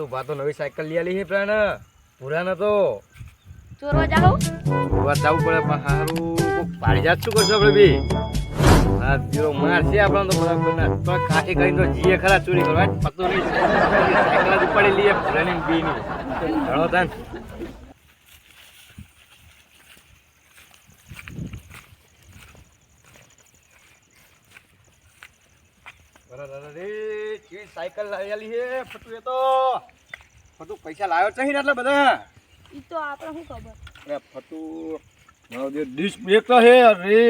પેલા ભા તો નવી સાયકલ લઈ આલી છે પ્રાણ. ને પુરાનો તો ચોરવા જાવ ચોરવા જવું પડે પણ હારું. પાડી જાત શું કરશું આપણે બી? હા જીરો મારશે છે આપણને તો બધા તો કાઠી કરીને તો જીએ ખરા ચોરી કરવા. પતો નહીં. સાયકલ જ ઉપાડી લઈએ પુરાની ને બી ની ઘણો તાન. અરે કેવી સાયકલ લાવી આલી છે ફતુ એ તો. ફતુ પૈસા લાવ્યો છે ને એટલે બધા? ઈ તો આપણે શું ખબર? અરે ફતુ મારો જે ડિશ બ્રેક તો હે અરે.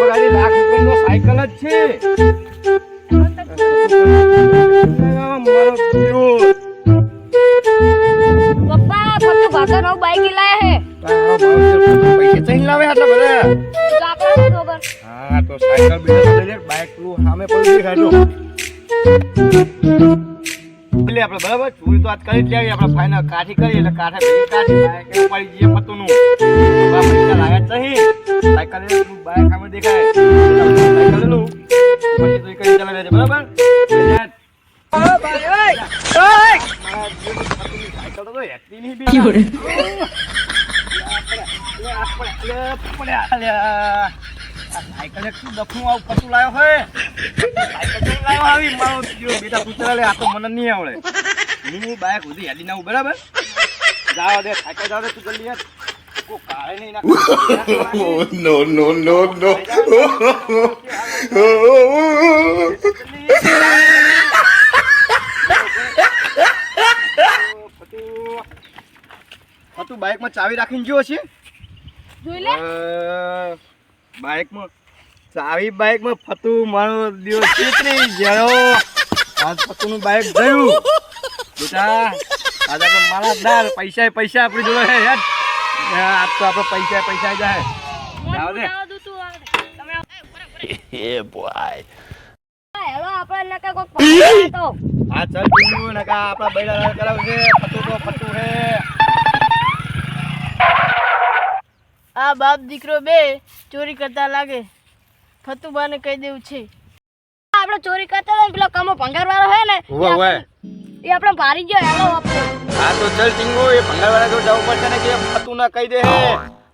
ગાડી લાખ રૂપિયાનો સાયકલ જ છે. પપ્પા ફક્ત ભાતો નવ બાઈક લાયા હે. તારો ભાવ છે, ફતુ પૈસા ચઈને લાવે આટલા બધા? તો આપણે ખબર. હા. તો સાયકલ બી લે બાઇકનું સામે પડ્યું દેખાય એટલે આપણે બરાબર ચોરી તો આજ કરી જ લેવી આપણે ફાઈનલ કાઠી કરી એટલે કાઠે ભેગી કાઠી બાઇક પડી જઈએ ફતું નું પૈસા લાગે નહીં સાયકલ તું બાઇક સામે દેખાય સાયકલનું પછી તું કરી ચાલે રહેજે બરાબર સાયકલ તો નહીં બી સાયકલ શું દફનું આવું કશું લાવ્યો હોય સાયકલ તો આવી મારો બેટા કૂતરા લે આ તો મને નહીં આવડે. હું બાઇક સુધી હેડી નાખું બરાબર? જાવ દે સાયકલ જાવા દે તું જલ્દી Oh, no, no, no, no. તું બાઇકમાં ચાવી રાખીને ગયો છે? જોઈ લે. બાઇકમાં આવી બાઇકમાં ફતું મારો દિવસ ચીતરી ગયો? આજ ફતુનું બાઇક ગયું. બેટા આજે તો મારા દાર પૈસા એ પૈસા આપણી જોડે છે યાર આજ તો આપણે પૈસા એ પૈસા જાય. જાવ દે. એ બોય આપણે એટલે કોક પકડાય ચાલ ટીંગુ ને આપણા બૈરા કરાવશે ફતું તો ફતું હે આ બાપ દીકરો બે ચોરી કરતા લાગે. ફતુબાને કહી દેવું છે. આપણે ચોરી કરતા હતા ને પેલો કમો ભંગાર વાળો હે ને ઉવે ઉવે એ આપણે ભારી ગયો હેલો આપણે. હા તો ચલ ટીંગુ એ ભંગારવાળા જોડે જવું પડશે ને કે ફતુ ના કહી દે હે.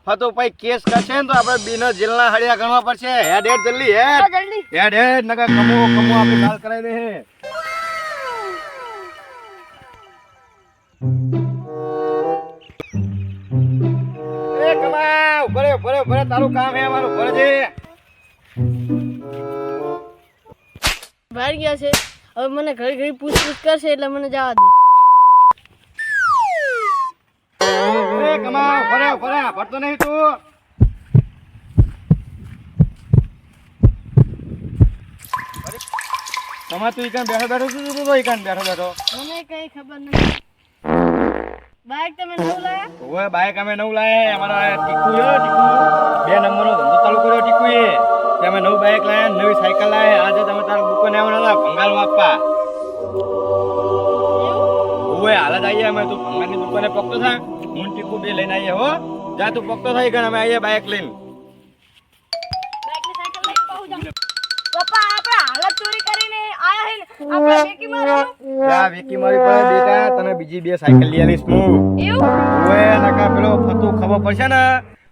ફતુ પછી કેસ કરશે ને તો આપણે બીના જેલના હળિયા ગણવા પડશે. હેડ હેડ જલ્દી હેડ. જલ્દી. હેડ હેડ નકા કમો કમો આપણે ગાલ કરાવી દે હે. ભરે ભરે તારું કામ હે મારું ભરે છે બહાર ગયા છે. હવે મને ઘડી ઘડી પૂછપૂછ કરશે એટલે મને જવા દે. એ કમાવ ભરે ભરે ભરતો નહીં તું. તમાર તું ઈકાન બેઠો બેઠો શું તું? તો ઈકાન બેઠો બેઠો? મને કઈ ખબર નથી. બાઈક તમે નવું લાયા? ઓય બાઈક અમે નવું લાયા અમારા ટીકુ હે ટીકુ. બે નંબરનો ધંધો ચાલુ કર્યો ટીકુ એ અમે નવું બાઈક લાયા નવી સાયકલ લાયા આજે તમે તારા દુકાને આવવાના હતા ભંગાલ આપવા ઓય હાલ જ આવીએ અમે તું ભંગારની દુકાને પકતો થા. હું ટીકુ બે લઈને આઈએ હો. જા તું પકતો થઈ ગણ અમે આઈએ બાઈક લઈને. પપ્પા આપણે હાલત ચોરી કરીને આયા હે આપણે બેકી મારવાનું જા વિકી મારી પાસે બેટા તને બીજી બે સાયકલ લઈ આલીશ હું. એવું? ઓય નકા પેલો ફતુ ખબર પડશે ને?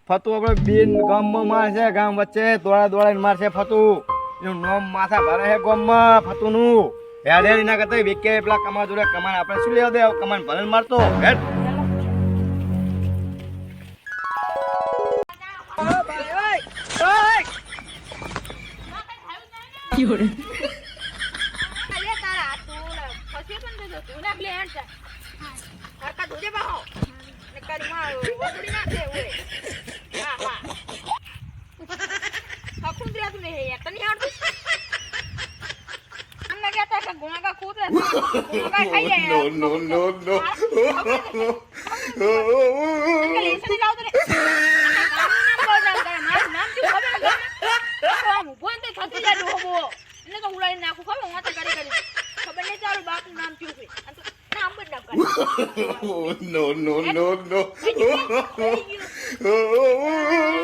ફતુ આપણે બેન ગામમાં મારશે ગામ વચ્ચે દોડા દોડાઈને મારશે ફતુ. એનું નામ માથા ભરે છે ગામમાં ફતુનું. હેડ હેડ એના કરતા વિકે પેલા કમા જોડે કમાન આપણે શું લેવા દે? કમાન ભલે મારતો. હેડ. અરે તારા હાથ તું ને ફસી પણ દેજો તું ને પેલી હેન્ડ છે ધોજે બાહો ને કરી માં વગડી નાખે ઓય હા હા હકું દે તું ને હે યાર તને આવડતું અમને કહેતા કે ગુણાકા ખુદ રહે ગુણાકા ખાઈ જાય No, no, no, no. Oh, no, no, no, no.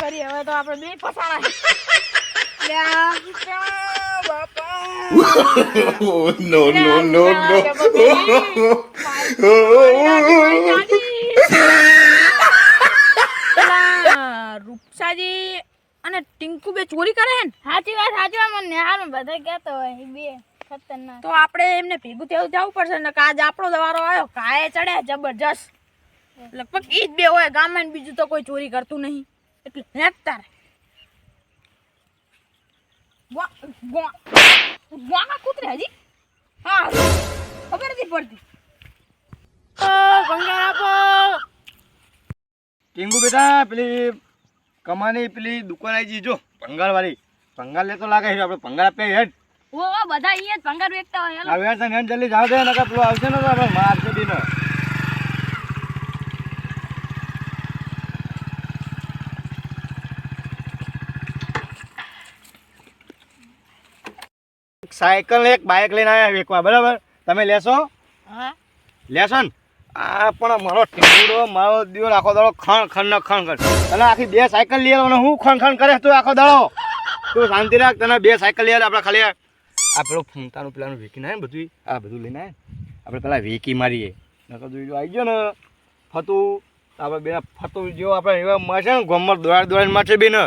કરીએ હવે તો આપણે બે ફસાણા હી. યા, યા, બાપા. રૂપસાજી અને ટિંકુ બે ચોરી કરે હે સાચી વાત સાચી વાત. મને નિહાળમાં બધા કહેતો હોય બે ખતરનાક. તો આપણે એમને ભેગું થયું જવું પડશે ને કે આજ આપણો દવારો આવ્યો કાએ ચડ્યા જબરજસ્ત. લગભગ એ જ બે હોય ગામમાં બીજું તો કોઈ ચોરી કરતું નહીં. એટલે હેકતા રહે ગોવા ગોવા. ગોવા કૂતરે હજી? હા ખબર નથી પડતી. આપો ટીંગુ બેટા પેલી કમાની પેલી દુકાન આવી જઈ જો ભંગાર વાળી ભંગાર લેતો લાગે છે આપણે ભંગાર આપીએ હેડ. ઓ ઓ બધા અહીંયા જ ભંગાર વેચતા હોય આ વેર તને હેડ જલ્દી જાવ દે નકર પેલો આવશે ને આપણે મારશે બી ને એક સાયકલ એક બાઇક લઈને આવ્યા વેકવા બરાબર? તમે લેશો? હા. લેશો ને? આ પણ મારો ટીંગુડો, મારો દિવસ આખો દાડો ખણ ખણ, ને ખણ કર. તને આખી બે સાયકલ લઈ આવવાનો હું ખણ ખણ કરે તું આખો દાડો? તું શાંતિ રાખ, તને બે સાયકલ લઈ આપણે ખાલી આ પેલો ફૂમતાનું પેલાનું વેકી ના બધું આ બધું લઈને આપણે પેલા વેકી મારીએ. નકર જો આવી ગયો ને, ફતું આપણે બે ફતું જેવો આપણે એવા મળશે ને ગોમર દોડાડ દોડાડ મળશે બી ને.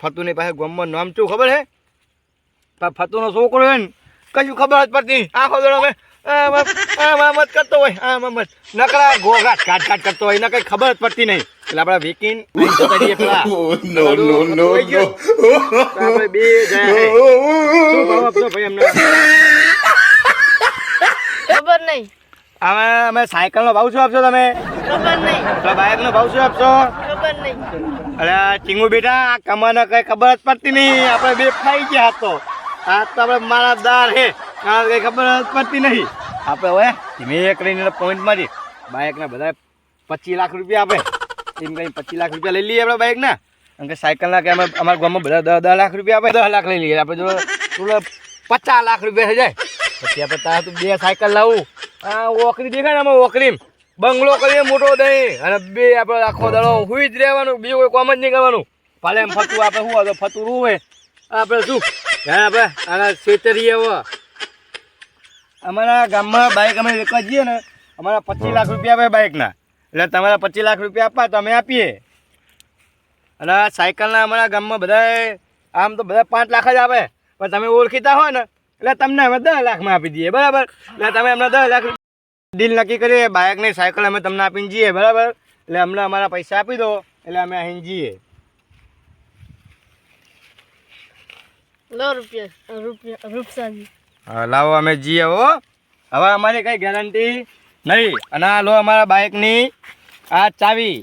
ફતુની પાસે ગોમર નામ શું ખબર છે ફતુનો છોકરો હોય ને કશું ખબર જ પડતી આખો દોડો આમ મત આમ આમ કરતો હોય આમાં મત નકરા ગોગાટ કાટ કાટ કરતો હોય એને કઈ ખબર જ પડતી નહીં. એટલે આપણે વેકીન પેલા. આપણે બે જયા શું ભાવ આપશો ભાઈ અમને? ખબર નહીં. અમે અમે સાયકલનો ભાવ શું આપશો તમે? ખબર નહીં. તો બાઇકનો ભાવ શું આપશો? ખબર નહીં. અરે ચીંગુ બેટા આ કમાને કઈ ખબર જ પડતી નહીં. આપણે બે ફાઈ ગયા તો. આ તો આપણે મારા દાર હે. આ કઈ ખબર પડતી નહીં. આપણે હવે ધીમે કરીને પોઈન્ટ મારી. બાઇકના બધા પચીસ લાખ રૂપિયા આપે. એમ કઈ પચીસ લાખ રૂપિયા લઈ લઈએ આપણે બાઇકના. કારણ કે સાયકલના કે અમે અમારા ગામમાં બધા દસ દસ લાખ રૂપિયા આપે. દસ લાખ લઈ લઈએ. આપણે જો થોડો પચાસ લાખ રૂપિયા થઈ જાય. પછી આપણે તારા તું બે સાયકલ લાવું. આ ઓકરી દેખાય ને આમાં ઓકરી બંગલો કરીએ મોટો દહીં. અને બે આપણે આખો દડો હુઈ જ રહેવાનું. બીજું કોઈ કોમ જ નહીં કરવાનું. ભલે એમ ફતું આપણે શું હતો ફતું રૂવે આપણે શું? આપણે? આના સ્વેતરીએ હવે અમારા ગામમાં બાઇક અમે વેચવા જઈએ ને, અમારા પચીસ લાખ રૂપિયા આવે બાઇકના એટલે તમારા પચીસ લાખ રૂપિયા આપવા તો અમે આપીએ. અને આ સાયકલના અમારા ગામમાં બધાય, આમ તો બધા પાંચ લાખ જ આપે. પણ તમે ઓળખીતા હોય ને, એટલે તમને અમે દસ લાખમાં આપી દઈએ, બરાબર? એટલે તમે અમને દસ લાખ ડીલ નક્કી કરીએ બાઇકની સાયકલ અમે તમને આપીને જઈએ, બરાબર? એટલે અમને અમારા પૈસા આપી દો, એટલે અમે અહીં જઈએ. લો રૂપિયા રૂપિયા, રૂપસાજી. લાવો અમે જઈએ હો. હવે અમારી કઈ ગેરંટી નહીં. અને આ લો અમારા બાઇકની. આ ચાવી.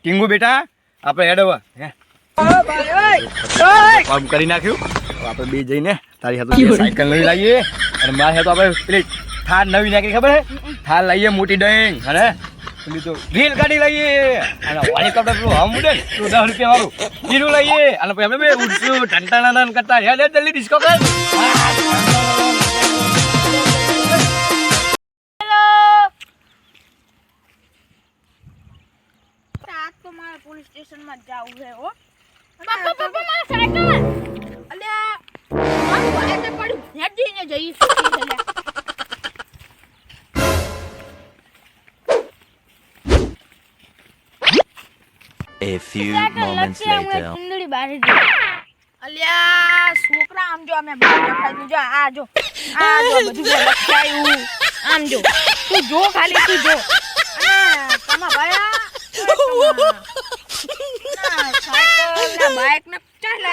ટીંગુ બેટા, આપણે હેડવા હે. કામ કરી નાખ્યું. આપણે બે જઈને તારી હાથે સાયકલ નવી લાવીએ અને મારી હાથે આપણે પેલી થાર નવી નાખી, ખબર હે થાર લાવીએ મોટી ડેંગ અને તો ગાડી લઈએ. અને હેલિકોપ્ટર પેલું હમ ઉડે ને પેલું દસ રૂપિયા વાળું. બીરું લઈએ. અને પછી અમે બે ઉડશું. ટંટાણા કરતા. હેડ જલ્દી ડિસ્કો કર. આજ તો મારે પોલીસ સ્ટેશનમાં જવું છે હો. પપ્પા પપ્પા મારા સાયકલ. અલ્યા મારું તો પડ્યું. હેડ જઈને જઈશું A few moments later. અલ્યા છોકરા આમ જો અમે લખાયું. જો આ જો આ જો બધું લખાયું. આમ જો તું જો ખાલી તું જો. તમા ભાયા સાયકલ ને ચાલ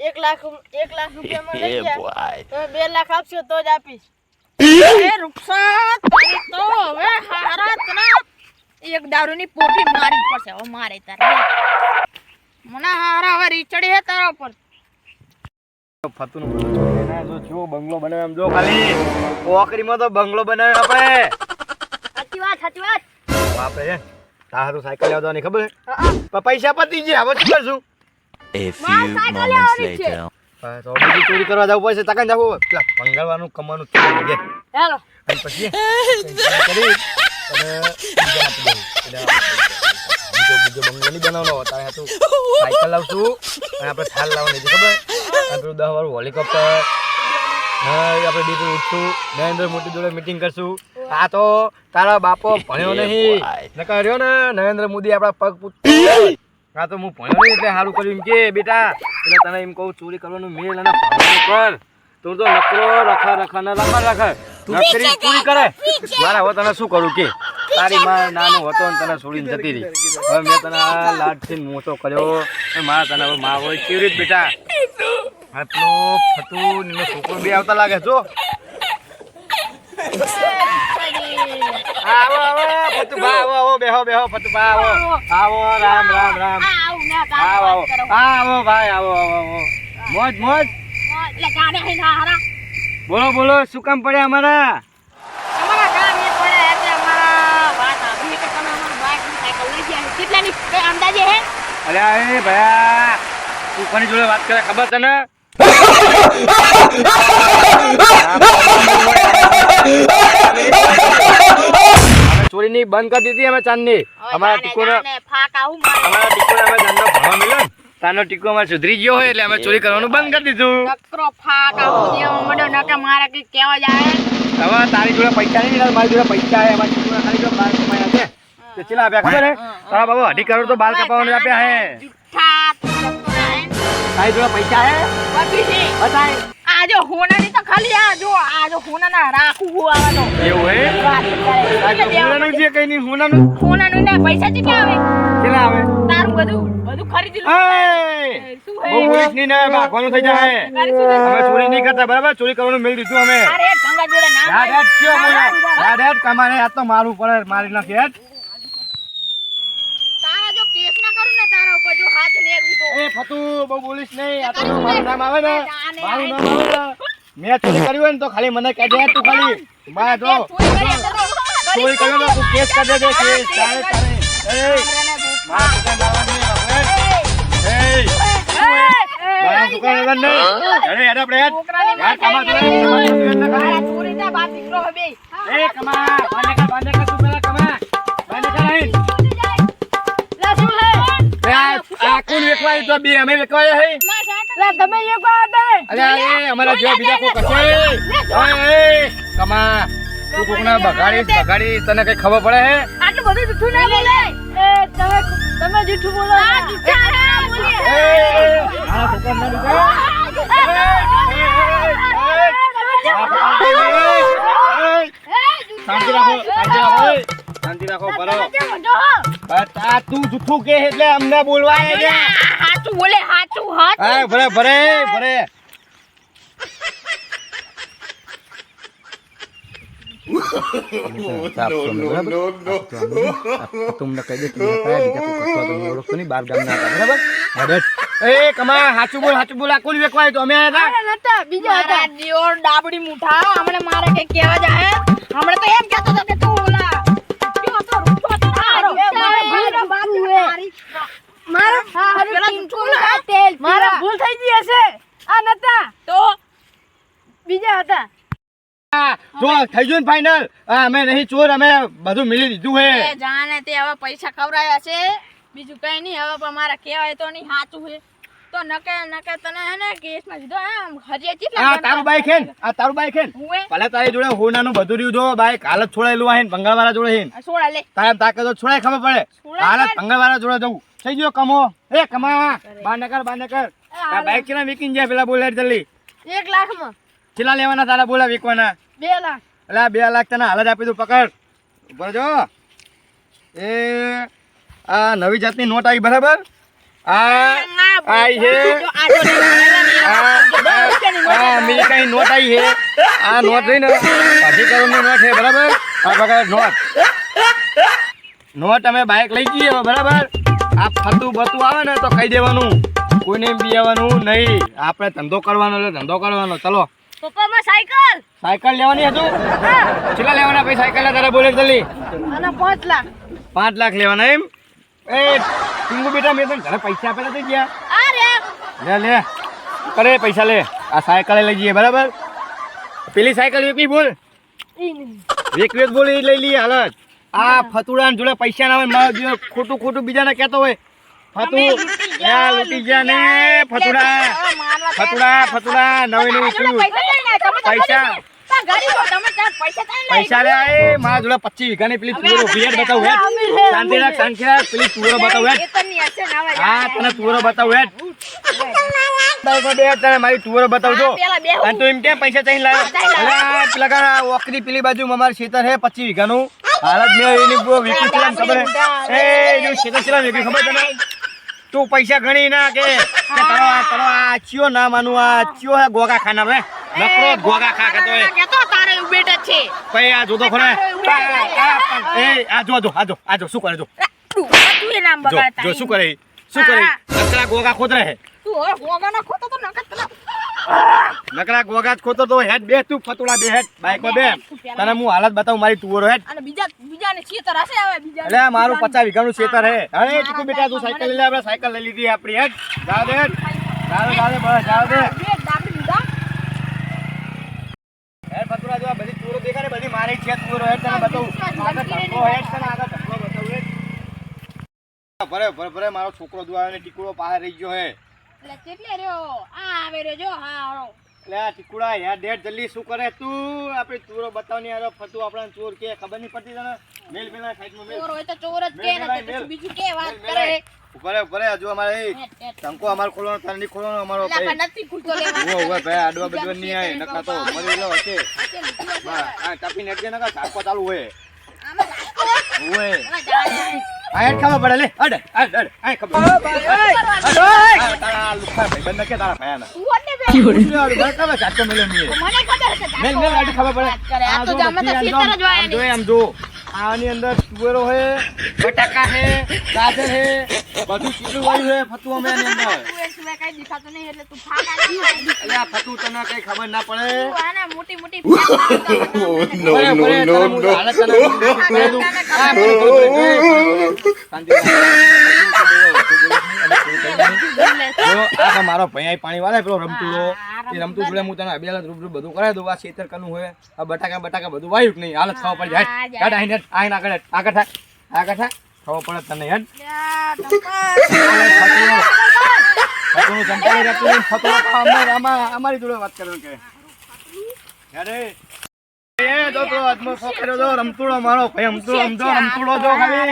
એક લાખ એક લાખ રૂપિયામાં લઈ ગયા. તમે બે લાખ આપશો તો જ આપીશ. એ રૂપસા તારી તો હવે હારા તના એક દારૂની પોટી મારી પડશે. હવે મારે તારે મને હારા હવે રીચડી હે તારા પર છોડીને જો જો બંગલો બનાવ્યો એમ જો ખાલી. ઓકરીમાં તો બંગલો બનાવ્યો આપણે. સાચી વાત સાચી વાત. છે તારા તો સાયકલ લેવા ખબર છે? પૈસા પતી ગયા હવે શું કરશું? A few moments later. તો બીજી ચોરી કરવા જવું પડશે તકાન જવું પેલા ભંગાળવાનું કમાવાનું ચોરી લઈ ચાલો અને પછી કરી અને બીજા બીજો બંગલો નહીં બનાવવાનો તારે તું સાયકલ લાવશું. અને આપણે થાલ લાવવાની છે ખબર? અને પેલું દસ વાળું હેલિકોપ્ટર હા આપણે ઉઠશું. નરેન્દ્ર મોદી જોડે મિટિંગ કરશું. આ તો તારા બાપો ભણ્યો નહીં. નકર રહ્યો ને નરેન્દ્ર મોદી આપણા પગ પૂછ હા તો હું ભણ્યો નહીં એટલે સારું કર્યું. એમ કે બેટા એટલે તને એમ કહું ચોરી કરવાનું મેલ અને કર. તું તો નકરો રખા રખા ને રખા રખા નકરી ચોરી કરે. મારા હવે તને શું કરું કે? તારી માં નાનો હતો ને તને છોડીને જતી રહી. હવે મેં તને આ લાડથી મોટો કર્યો. મારા તને હવે માં હોય કેવી રીત બેટા? આટલો ફતું ને છોકરો બે આવતા લાગે જો. આવો આવો ફતુભા આવો આવો બેહો બેહો ફતુભા આવો. આવો રામ રામ રામ. આવો આવો આવો ભાઈ આવો આવો આવો. મોજ મોજ. એટલે જાણે હે ના હારા. બોલો બોલો શું કામ પડ્યા અમારા? અમારા કામ એ પડે એટલે અમારા વાત આપી કે તમે અમારું બાઇક સાયકલ લઈ ગયા છે. કેટલાની અંદાજે હે? અરે એ ભયા તું કોની જોડે વાત કરે ખબર તને? અમે ચોરીની બંધ કરી દીધી અમે ચાંદની. અમારા ટીકોનો જાણે ફાક આવું મારે. અમારા ટીકોને અમે ધંધો ભણવા મળ્યો ને. તાનો ટીકો અમારે સુધરી ગયો હોય એટલે અમે ચોરી કરવાનું બંધ કરી દીધું. નકરો ફાક આવું દેવા મળ્યો નકે મારે કઈ કહેવા જાય હવે તારી જોડે પૈસા નહીં મારી જોડે પૈસા છે અમારી ટીકોના ખાલી જો બાર કમાયા છે. તે ચેલા આપ્યા ખબર હે? તારા બાબુ અઢી કરોડ તો બાર કપાવાનું આપ્યા હે. જુઠ્ઠા. હે. તારી જોડે પૈસા હે? બધી બતાય આ જો હોનાની તો ખાલી આ જો આ જો રાખું હું આવવાનો. એવું હે? દેવા હોનાનું છે કઈ ને પૈસા કેટલા આવે? કેટલા આવે? તારું બધું બધું ખરીદી લો શું ને ભાગવાનું થઈ જાય? અમે ચોરી નહીં કરતા બરાબર? ચોરી કરવાનું મેળ દીધું અમે. અરે ગંગા જોડે કમાને તો મારવું પડે મારી નાખે યાદ તારા જો કેસ ના કરું ને તારા ઉપર જો હાથ નેરું તો એ ફતુ બહુ બોલીશ નહીં. આ તો મારું નામ આવે ને. મારું નામ આવે ને. મેં ચોરી કર્યું હોય ને તો ખાલી મને કહેજે તું ખાલી મા જો. ચોરી કર્યો ને તું કેસ કરી દેજે. કેસ તારે તારે એ મારા દુકાન આવવાની આપણે કમા કમા આ આ કોણ વેકવાય તો બે અમે વેકવાય હે લે તમે એક વાર દે. અરે અરે અમારા જેવા બીજા કોઈ કશે એ એ કમા તું કોકના બગાડીશ બગાડીશ તને કઈ ખબર પડે હે આટલું બધું જૂઠું ના બોલે. એ તમે તમે જૂઠું બોલો આ જૂઠા હે, આ બોલે. એ આ દુકાન ના દુકાન શાંતિ રાખો શાંતિ રાખો એ, શાંતિ રાખો બરો બસ આ તું જૂઠું કે એટલે અમને બોલવાય છે. હાચું બોલે હાચું હાચું. હા ભરે ભરે ભરે no, no, no, no. તમને કહી દે તમને કયા બીજા કોઈ ઓળખતો નહીં બાર ગામના બરાબર? બરાબર. એ કમા હાચું બોલ હાચું બોલ આ વેકવાય તો અમે હતા. નતા બીજા હતા. ડાબડી મુઠા હમણે મારે કઈ કહેવા જાય હમણે તો એમ કહેતો હતો કે મારા ભૂલ થઈ ગઈ હશે. આ નતા. તો? બીજા હતા. જો થઈ ગયું ને ફાઇનલ અમે નહીં ચોર અમે બધું મિલી દીધું હે. જાણે તે હવે પૈસા ખવડાયા છે. બીજું કઈ નહીં હવે પણ મારે કહેવાય તો નહીં સાચું છે. તો નકે નકે તને હે ને કેસમાં દીધો એમ હજી કેટલા આ તારું બાઈક હે આ તારું બાઈક હે? ભલે તારી જોડે હોનાનું બધું રહ્યું જો બાઈક હાલ જ છોડાયેલું હે ને જોડે હે છોડા લે. તારે તાકે તો છોડાય ખબર પડે. છોડાય હાલ જ કર. જોડે જવું. થઈ ગયો કમો. એ કમા બાને કર આ બાઈક કેના વિકીન જાય પેલા બોલે જલ્દી. એક લાખમાં. કેટલા લેવાના તારા બોલા વિકવાના? 2 લાખ. એટલે આ બે લાખ તને હાલ જ આપી દઉં પકડ. ઉપર જો એ આ નવી જાતની નોટ આવી બરાબર? અમેરિકાની નોટ આવી છે આ નોટ અઢી કરોડની નોટ છે બરાબર નોટ નોટ અમે બાઇક લઈ જઈએ બરાબર આ ફતું આવે ને તો કહી દેવાનું કોઈને બિયાવાનું નહીં આપણે ધંધો કરવાનો ધંધો કરવાનો ચલો સાયકલ સાયકલ લેવાની હતું કેટલા લેવાના ભાઈ સાયકલ તારા બોલે જલ્દી અને લાખ લેવાના એમ એ ટીંગુ બેટા મેં તને ઘરે પૈસા આપેલા થઈ ગયા. આ રે. લે લે. કરે પૈસા લે. આ સાયકલ લઈ જઈએ બરાબર? પેલી સાયકલ વેકવી બોલ. વેકવી બોલ એ લઈ લઈએ હાલત આ ફતુડા જોડે પૈસા ના હોય મારો ખોટું ખોટું બીજાને કહેતો હોય. ફતુ લૂટી ગયા ને ફતુડા ફતુડા ફતુડા નવી નવી શું પૈસા પૈસા લે એ મારા જોડે પચીસ વીઘાની પેલી તુવેરો ભેટ બતાવ હે શાંતિ રાખ શાંતિ રાખ પેલી તુવેરો બતાવ હે હા તને તુવેરો બતાવ તને મારી તુવેરો બતાવજો અને તું એમ કેમ પૈસા ચાહીને લાવ્યો પેલા કાં ઓકરી પેલી બાજુ અમારું ખેતર હે પચીસ વીઘાનું. હાલત મેં એની ખબર હે. એ એનું ખેતર છે વીકલી ખબર તને? તું પૈસા ગણી ના કે. તારો આ તારો આ ચિયો ના માનું આ ચિયો હે ગોગા ખાના બે નકરો ગોગા ખા ખાતો છે ભાઈ આ જોતો ખરે એ આ જો જો આ જો આ જો શું કરે જો જો જો શું કરે શું કરે? નકરા ગોગા ખોતરે હે નકરા ગોગા જ ખોતો તો હેડ બે તું ફતુડા બે હેડ બાઈકો બે તને હું હાલત બતાવું મારી તુવરો હેડ અને બીજા બીજાને છેતર હશે હવે બીજા એટલે મારું પચાસ વીઘાનું છેતર હે અરે તું બેટા તું સાયકલ લઈ લે આપણે સાયકલ લઈ લીધી આપણી હેડ જાવ દે. જાવ દે, બસ જાવ દે હેડ ફતુડા જો આ બધી તુવરો દેખાડે બધી મારી છે તુવરો હેડ તને બતાવું. આગળ ધક્કો હેડ તને આગળ ધક્કો બતાવું હેડ ભરે ભરે ભરે મારો છોકરો દુઆ ને ટીકડો પાસે રહી ગયો હે. એટલે કેટલે રહ્યો? આ આવે રહ્યો જો હા એટલે આ ટીકુડા યાર ડેડ જલ્દી શું કરે તું? આપણે ચોરો બતાવની આરો ફતું આપણને ચોર કે ખબર નહીં પડતી તને? મેલ મેલા સાઈડમાં મેલ. ચોર હોય તો ચોર જ કે ને બીજું કે વાત કરે. ઉપરે ઉપર હજુ અમારે. ટંકો અમારે ખોલવાનો તને નહીં ખોલવાનો અમારો ભાઈ. ભાઈ આડવા બધવા નહીં આવે નકા તો મરી એલો હશે. ને, હા કાપી નેટકે નકા ઝાડકો ચાલુ હોય. હોય. ઝાડ. ખબર પડે લે અડ અડ અડ આય ખબર ઓય! તારા લુખા ભાઈ બંધ કે તારા તું હોત ને બે. પૂછ્યું આડું ભાઈ ખબર ઝાડકો મેલ્યો નહીં. મને ખબર છે મેલ મેલ આડી ખાવા પડે. આ તો જો જામે તો બધી ખેતર જ આમ જો, વાયા આમ જો આમ જો. આની અંદર તુવેરો હે બટાકા હે ગાજર હે બધું ચીલું વાળું હે ફતું અમે એની અંદર. એટલે ફતું તને કઈ ખબર ના પડે. મોટી મોટી. હાલત તને. આ મારો ભૈયા પાણી વાળે પેલો રમતુડો એ રમતું જોડે હું તને અભિયાલ રૂબરૂ બધું કરાવી દઉં આ ખેતર કનું હોય આ બટાકા બટાકા બધું વાયું નહીં? હાલત ખબર પડી જાય. હેડ આઈને આઈને આગળ. આગળ થાય આગળ થાય ખબર પડે તને હેડ લ્યા, ચંપાઈ રહેતું નહીં, આમાં- અમારી જોડે વાત કરવાનું કે. અરે રમતુડો મારો ભાઈ રમતુડો રમતુડો જો ખાલી.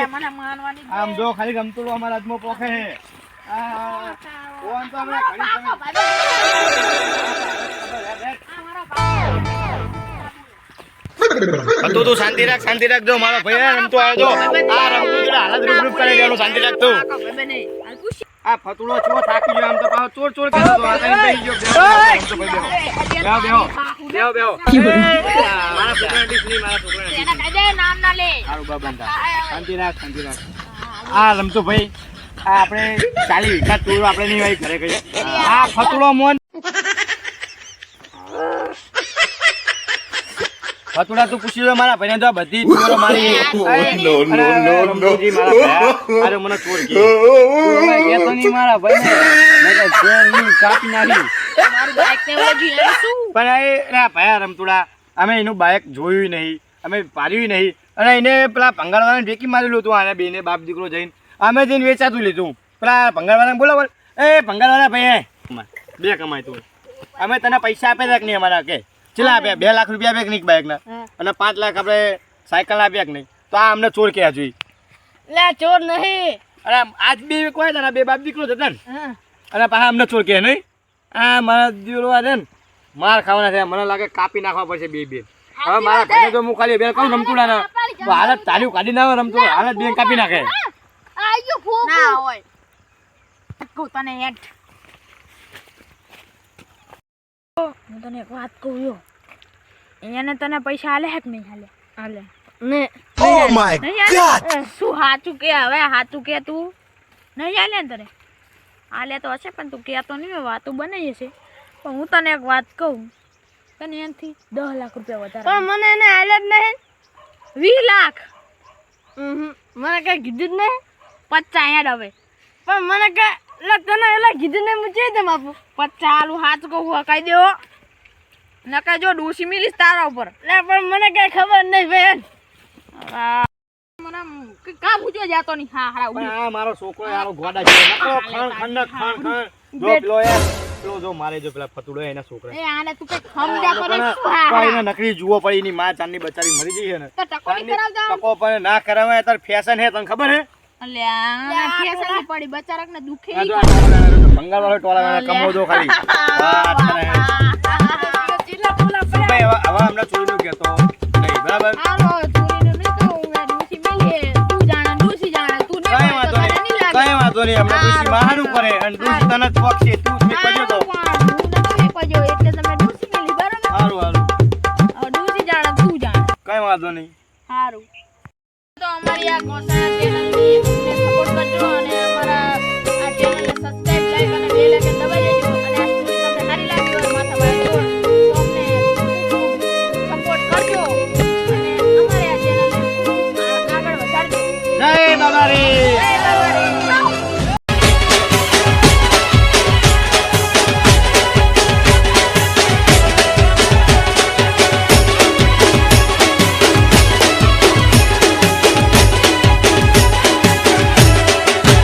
આમ જો ખાલી રમતુડો અમારા હાથમાં પોખે તો તું શાંતિ રાખ શાંતિ રાખ. જો મારો ભાઈ રમતો આવજો. આ રમતું જોડે હાલત રૂપ રૂપ કરી દેવાનું શાંતિ રાખ તું. આ ફતુડો છો થાકી ગયો આમ તો પાછો ચોર ચોર કહેતો તો આ તને કહી ગયો બેહો, બેહો, બેહો, મારા છોકરાને ડીશ નહીં, મારા નહીં. એના કાયદે નામ ના લે. સારું બાબા શાંતિ રાખ શાંતિ રાખ. આ રમતો ભાઈ આપણે ચાલી વીઘા ટૂર આપણે નહીં હોય ઘરે કહીએ આ ફતુડો મોન ફતુડા તું પૂછી લો મારા ભાઈને તો બધી તુરો મારી ભાઈ અરે મને ચોર કે. તું હવે નહીં મારા ભાઈને. મેં તો કાપી નાખી. મારું ને પણ એ ના ભયા રમતુડા અમે એનું બાઇક જોયું નહીં અમે પાડ્યું નહીં. અને એને પેલા ભંગારવાળાને ઢેકી મારેલું હતું આને બેને બાપ દીકરો જઈને. અમે જઈને વેચાતું લીધું. પેલા ભંગારવાળાને બોલો બોલ એ ભંગારવાળા ભાઈ બે કમાય તું. અમે તને પૈસા આપે કે નહીં અમારા કે? ચેલા આપ્યા બે લાખ રૂપિયા આપ્યા કે નહીં બાઇકના અને પાંચ લાખ આપણે સાયકલ આપ્યા કે નહીં? તો આ અમને ચોર કહેવા જોઈએ. લે ચોર નહીં. અરે આજ બે કોઈ હતા બે બાપ દીકરો જ હતા ને. અને પાછા અમને ચોર કહે નહીં. આ મારા દીકરો છે ને માર ખાવાના છે. મને લાગે કાપી નાખવા પડશે બે બે. હવે મારા ઘરે તો હું ખાલી બે કહું રમતુડા ના હાલત તારી કાઢી ના રમતું હાલત બે કાપી નાખે. આયુ ફૂફુ ના હોય. કહું તને હેઠ. હું તને એક વાત કહું યો. એને તને પૈસા આલે હે કે નહીં આલે? આલે. ને. ઓ માય ગોડ શું હાચું કે હવે? હાચું કે તું? નહીં આલે ને તને? આલે તો હશે પણ તું કહેતો નહીં વાતું બનાવી હશે. પણ હું તને એક વાત કહું. તને એનાથી દસ લાખ રૂપિયા વધારે પણ મને એને હાલે જ નહીં. વીસ લાખ. મને કઈ કીધું જ નહીં. પચાસ હેડ હવે. પણ મને કે એટલે તને એટલે કીધું ને મૂકી દે બાપુ પચાસ આલુ હાથ કહું હકાઈ દેવો નકા જો ડોસી મિલીશ તારા ઉપર. એટલે પણ મને કઈ ખબર નહીં બેન. મને આમ કઈ જાતો નહીં? હા હા મારો છોકરો યાર ગોડા છે. નકરો ખાણ ખાણ ખાણ ખાણ. જો પેલો પેલો જો મારે જો પેલા ફતુડો એના છોકરા એ આને તું કરે નકરી જુઓ પડી ની માં ચાંદની બચારી મરી ગઈ છે ને. તો ટકો નહીં કરાવતા ટકો પણ ના કરાવે તાર ફેશન હે તને ખબર હે પડી બચારક ને દુખે બંગાળ વાળો ટોળા વાળા કમો દો ખાલી. હવે નહીં બરાબર? કઈ વાંધો નહીં. હમણાં ડૂસી મારું અને ડૂસી તને જ પક્ષે તું મેં તો. સારું સારું જાણે તું જાણે. કઈ વાંધો નહીં. સારું તો અમારી આ કોસાના ચેનલની સપોર્ટ કરજો અને અમારા આ ચેનલને સબસ્ક્રાઇબ લાઈક અને બે લાઈક દબાવી